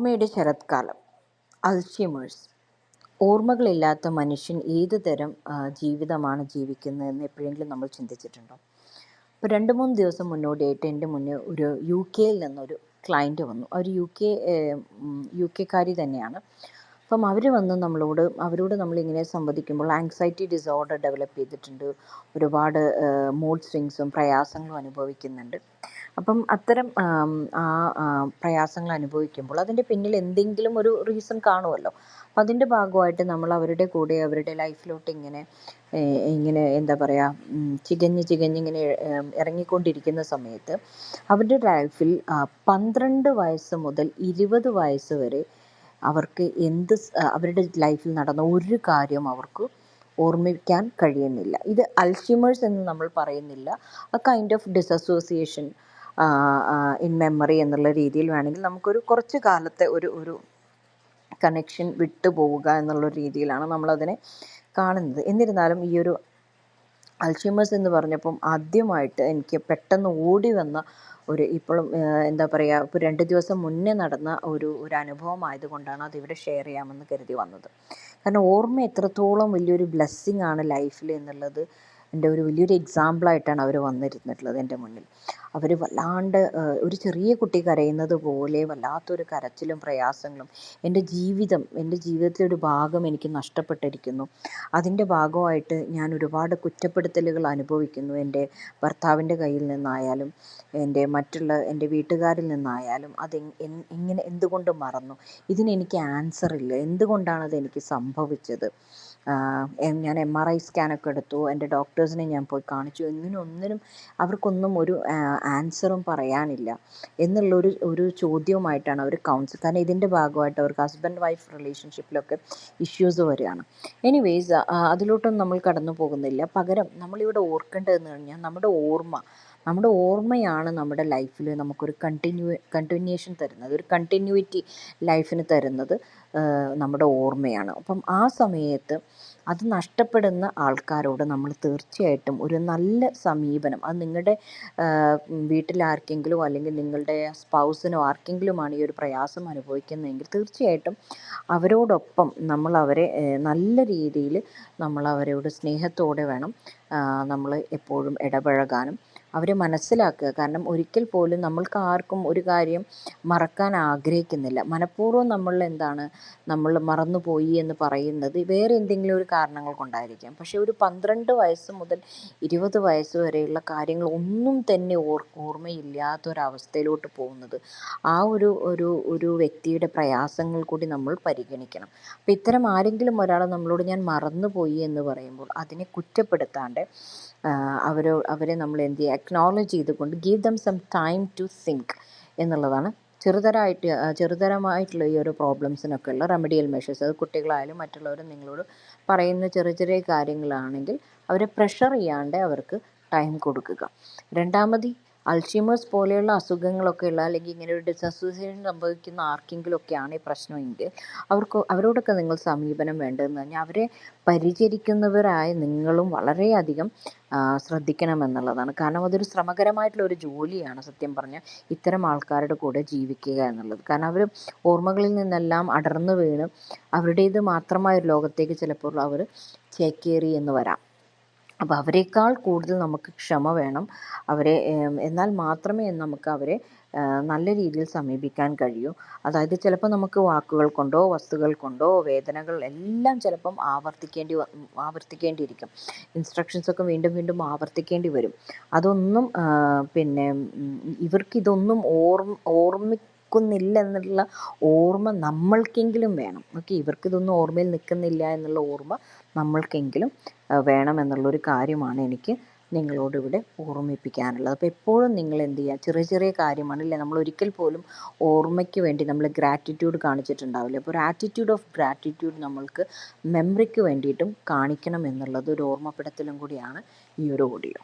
ഓർമ്മയുടെ ശരത്കാലം അൽഷിമേഴ്സ്. ഓർമ്മകളില്ലാത്ത മനുഷ്യൻ ഏത് തരം ജീവിതമാണ് ജീവിക്കുന്നതെന്ന് എപ്പോഴെങ്കിലും നമ്മൾ ചിന്തിച്ചിട്ടുണ്ടോ? ഇപ്പോൾ രണ്ട് മൂന്ന് ദിവസം മുന്നോടിയായിട്ട് എന്റെ മുന്നേ ഒരു യു കെയിൽ നിന്നൊരു ക്ലയന്റ് വന്നു. അവർ യു കെ യു കെക്കാരി തന്നെയാണ്. അപ്പം അവർ വന്ന് നമ്മളോട് അവരോട് നമ്മളിങ്ങനെ സംവദിക്കുമ്പോൾ ആങ്സൈറ്റി ഡിസോർഡർ ഡെവലപ്പ് ചെയ്തിട്ടുണ്ട്. ഒരുപാട് മൂഡ് സ്വിങ്സും പ്രയാസങ്ങളും അനുഭവിക്കുന്നുണ്ട്. അപ്പം അത്തരം ആ പ്രയാസങ്ങൾ അനുഭവിക്കുമ്പോൾ അതിന്റെ പിന്നിൽ എന്തെങ്കിലും ഒരു റീസൺ കാണുമല്ലോ. അപ്പം അതിന്റെ ഭാഗമായിട്ട് നമ്മൾ അവരുടെ കൂടെ അവരുടെ ലൈഫിലോട്ട് ഇങ്ങനെ ഇങ്ങനെ എന്താ പറയുക ചികഞ്ഞ് ചികഞ്ഞ് ഇങ്ങനെ ഏം, ഇറങ്ങിക്കൊണ്ടിരിക്കുന്ന സമയത്ത് അവരുടെ ലൈഫിൽ പന്ത്രണ്ട് വയസ്സ് മുതൽ ഇരുപത് വയസ്സ് വരെ അവർക്ക് എന്ത് അവരുടെ ലൈഫിൽ നടന്ന ഒരു കാര്യം അവർക്ക് ഓർമ്മിക്കാൻ കഴിയുന്നില്ല. ഇത് അൽഷിമേഴ്സ് എന്ന് നമ്മൾ പറയുന്നില്ല. A kind of dissociation in memory എന്നുള്ള രീതിയിൽ വേണമെങ്കിൽ നമുക്കൊരു കുറച്ച് കാലത്തെ ഒരു ഒരു കണക്ഷൻ വിട്ടു പോവുക എന്നുള്ള രീതിയിലാണ് നമ്മളതിനെ കാണുന്നത്. എന്നിരുന്നാലും ഈ ഒരു അൽഷിമേഴ്സ് എന്ന് പറഞ്ഞപ്പം ആദ്യമായിട്ട് എനിക്ക് പെട്ടെന്ന് ഓടി വന്ന ഒരു ഇപ്പോഴും എന്താ പറയുക ഇപ്പോൾ രണ്ട് ദിവസം മുന്നേ നടന്ന ഒരു ഒരു അനുഭവം ആയതുകൊണ്ടാണ് ഇവിടെ ഷെയർ ചെയ്യാമെന്ന് കരുതി വന്നത്. കാരണം ഓർമ്മ എത്രത്തോളം വലിയൊരു ബ്ലെസ്സിങ് ആണ് ലൈഫിൽ എന്നുള്ളത്. എന്റെ ഒരു വലിയൊരു എക്സാമ്പിളായിട്ടാണ് അവർ വന്നിരുന്നിട്ടുള്ളത് എന്റെ മുന്നിൽ. അവർ വല്ലാണ്ട് ഒരു ചെറിയ കുട്ടി കരയുന്നത് പോലെ വല്ലാത്തൊരു കരച്ചിലും പ്രയാസങ്ങളും എന്റെ ജീവിതം എന്റെ ജീവിതത്തിലെ ഒരു ഭാഗം എനിക്ക് നഷ്ടപ്പെട്ടിരിക്കുന്നു. അതിന്റെ ഭാഗമായിട്ട് ഞാൻ ഒരുപാട് കുറ്റപ്പെടുത്തലുകൾ അനുഭവിക്കുന്നു എന്റെ ഭർത്താവിന്റെ കയ്യിൽ നിന്നായാലും എന്റെ മറ്റുള്ള എന്റെ വീട്ടുകാരിൽ നിന്നായാലും. അത് എങ്ങനെ എന്തുകൊണ്ട് മറന്നു? ഇതിനെനിക്ക് ആൻസർ ഇല്ല. എന്തുകൊണ്ടാണ് അത് എനിക്ക് സംഭവിച്ചത്? ഞാൻ എം ആർ ഐ സ്കാനൊക്കെ എടുത്തു. എന്റെ ഡോക്ടേഴ്സിനെ ഞാൻ പോയി കാണിച്ചു. ഒന്നിനും അവർക്കൊന്നും ഒരു ആൻസറും പറയാനില്ല. എന്നുള്ളൊരു ഒരു ചോദ്യവുമായിട്ടാണ് അവർ കൗൺസിൽ കാരണം ഇതിന്റെ ഭാഗമായിട്ട് അവർക്ക് ഹസ്ബൻഡ് വൈഫ് റിലേഷൻഷിപ്പിലൊക്കെ ഇഷ്യൂസ് വരികയാണ്. എനിവേയ്സ് അതിലോട്ടൊന്നും നമ്മൾ കടന്നു പോകുന്നില്ല പകരം നമ്മളിവിടെ ഓർക്കേണ്ടതെന്ന് കഴിഞ്ഞാൽ നമ്മുടെ ഓർമ്മ നമ്മുടെ ഓർമ്മയാണ് നമ്മുടെ ലൈഫിൽ നമുക്കൊരു കണ്ടിന്യൂ കണ്ടിന്യൂഷൻ തരുന്നത് ഒരു കണ്ടിന്യൂറ്റി ലൈഫിന് തരുന്നത് നമ്മുടെ ഓർമ്മയാണ്. അപ്പം ആ സമയത്ത് അത് നഷ്ടപ്പെടുന്ന ആൾക്കാരോട് നമ്മൾ തീർച്ചയായിട്ടും ഒരു നല്ല സമീപനം അത് നിങ്ങളുടെ വീട്ടിലാർക്കെങ്കിലും അല്ലെങ്കിൽ നിങ്ങളുടെ സ്പൗസിനോ ആർക്കെങ്കിലുമാണ് ഈ ഒരു പ്രയാസം അനുഭവിക്കുന്നതെങ്കിൽ തീർച്ചയായിട്ടും അവരോടൊപ്പം നമ്മൾ അവരെ നല്ല രീതിയിൽ നമ്മൾ അവരോട് സ്നേഹത്തോടെ വേണം നമ്മൾ എപ്പോഴും ഇടപഴകാനും. അവരെ മനസ്സിലാക്കുക. കാരണം ഒരിക്കൽ പോലും നമ്മൾക്ക് ആർക്കും ഒരു കാര്യം മറക്കാൻ ആഗ്രഹിക്കുന്നില്ല. മനഃപൂർവം നമ്മൾ എന്താണ്? നമ്മൾ മറന്നുപോയി എന്ന് പറയുന്നത് വേറെ എന്തെങ്കിലും ഒരു കാരണങ്ങൾ കൊണ്ടായിരിക്കാം. പക്ഷേ ഒരു പന്ത്രണ്ട് വയസ്സ് മുതൽ ഇരുപത് വയസ്സ് വരെയുള്ള കാര്യങ്ങൾ ഒന്നും തന്നെ ഓർ ഓർമ്മയില്ലാത്തൊരവസ്ഥയിലോട്ട് പോകുന്നത് ആ ഒരു ഒരു ഒരു വ്യക്തിയുടെ പ്രയാസങ്ങൾ കൂടി നമ്മൾ പരിഗണിക്കണം. അപ്പോൾ ഇത്തരം ആരെങ്കിലും ഒരാൾ നമ്മളോട് ഞാൻ മറന്നുപോയി എന്ന് പറയുമ്പോൾ അതിനെ കുറ്റപ്പെടുത്താണ്ട് അവരോ അവരെ നമ്മൾ എന്ത് ചെയ്യുക അക്നോളജ് ചെയ്തുകൊണ്ട് give them some time to sync എന്നുള്ളതാണ്. ചെറുതരമായിട്ട് ആ, ചെറുതരമായിട്ടുള്ള ഈ ഒരു പ്രോബ്ലംസിനൊക്കെ ഉള്ള റെമഡിയൽ മെഷേഴ്സ് അത് കുട്ടികളായാലും മറ്റുള്ളവരും നിങ്ങളോട് പറയുന്ന ചെറിയ ചെറിയ കാര്യങ്ങളാണെങ്കിൽ അവരെ പ്രഷർ ചെയ്യാണ്ട് അവർക്ക് ടൈം കൊടുക്കുക. രണ്ടാമത് അൾഷിമേഴ്സ് പോലെയുള്ള അസുഖങ്ങളൊക്കെ ഉള്ള അല്ലെങ്കിൽ ഇങ്ങനെ ഒരു ഡിസോസിയേഷൻ സംഭവിക്കുന്ന ആർക്കെങ്കിലുമൊക്കെയാണ് ഈ പ്രശ്നമെങ്കിൽ അവർക്ക് അവരോടൊക്കെ നിങ്ങൾ സമീപനം വേണ്ടതെന്ന് പറഞ്ഞാൽ അവരെ പരിചരിക്കുന്നവരായ നിങ്ങളും വളരെയധികം ശ്രദ്ധിക്കണം ശ്രദ്ധിക്കണമെന്നുള്ളതാണ് കാരണം അതൊരു ശ്രമകരമായിട്ടുള്ള ഒരു ജോലിയാണ് സത്യം പറഞ്ഞാൽ ഇത്തരം ആൾക്കാരുടെ കൂടെ ജീവിക്കുക എന്നുള്ളത്. കാരണം അവർ ഓർമ്മകളിൽ നിന്നെല്ലാം അടർന്നു വീണ് അവരുടേത് മാത്രമായ ഒരു ലോകത്തേക്ക് ചിലപ്പോൾ അവർ ചേക്കേറി എന്ന് വരാം. അപ്പോൾ അവരെക്കാൾ കൂടുതൽ നമുക്ക് ക്ഷമ വേണം. അവരെ എന്നാൽ മാത്രമേ നമുക്ക് അവരെ നല്ല രീതിയിൽ സമീപിക്കാൻ കഴിയൂ. അതായത് ചിലപ്പോൾ നമുക്ക് വാക്കുകൾ കൊണ്ടോ വസ്തുക്കൾ കൊണ്ടോ വേദനകൾ എല്ലാം ചിലപ്പം ആവർത്തിക്കേണ്ടി ആവർത്തിക്കേണ്ടിയിരിക്കും. ഇൻസ്ട്രക്ഷൻസൊക്കെ വീണ്ടും വീണ്ടും ആവർത്തിക്കേണ്ടി വരും. അതൊന്നും പിന്നെ ഇവർക്കിതൊന്നും ഇവർക്ക് ഇതൊന്നും ഓർമ്മ എന്നുള്ള ഓർമ്മ നമ്മൾക്കെങ്കിലും വേണം. ഓക്കെ ഇവർക്ക് ഇതൊന്നും ഓർമ്മയിൽ നിൽക്കുന്നില്ല എന്നുള്ള ഓർമ്മ നമ്മൾക്കെങ്കിലും വേണം എന്നുള്ളൊരു കാര്യമാണ് എനിക്ക് നിങ്ങളോട് ഇവിടെ ഓർമ്മിപ്പിക്കാനുള്ളത്. അപ്പോൾ എപ്പോഴും നിങ്ങൾ എന്ത് ചെയ്യുക ചെറിയ ചെറിയ കാര്യമാണ് ഇല്ലേ? നമ്മൾ ഒരിക്കൽ പോലും ഓർമ്മയ്ക്ക് വേണ്ടി നമ്മൾ ഗ്രാറ്റിറ്റ്യൂഡ് കാണിച്ചിട്ടുണ്ടാവില്ല. അപ്പോൾ ഒരു ആറ്റിറ്റ്യൂഡ് ഓഫ് ഗ്രാറ്റിറ്റ്യൂഡ് നമ്മൾക്ക് മെമ്മറിക്ക് വേണ്ടിയിട്ടും കാണിക്കണം എന്നുള്ളത് ഒരു ഓർമ്മപ്പെടുത്തലും കൂടിയാണ് ഈ ഒരു ഓഡിയോ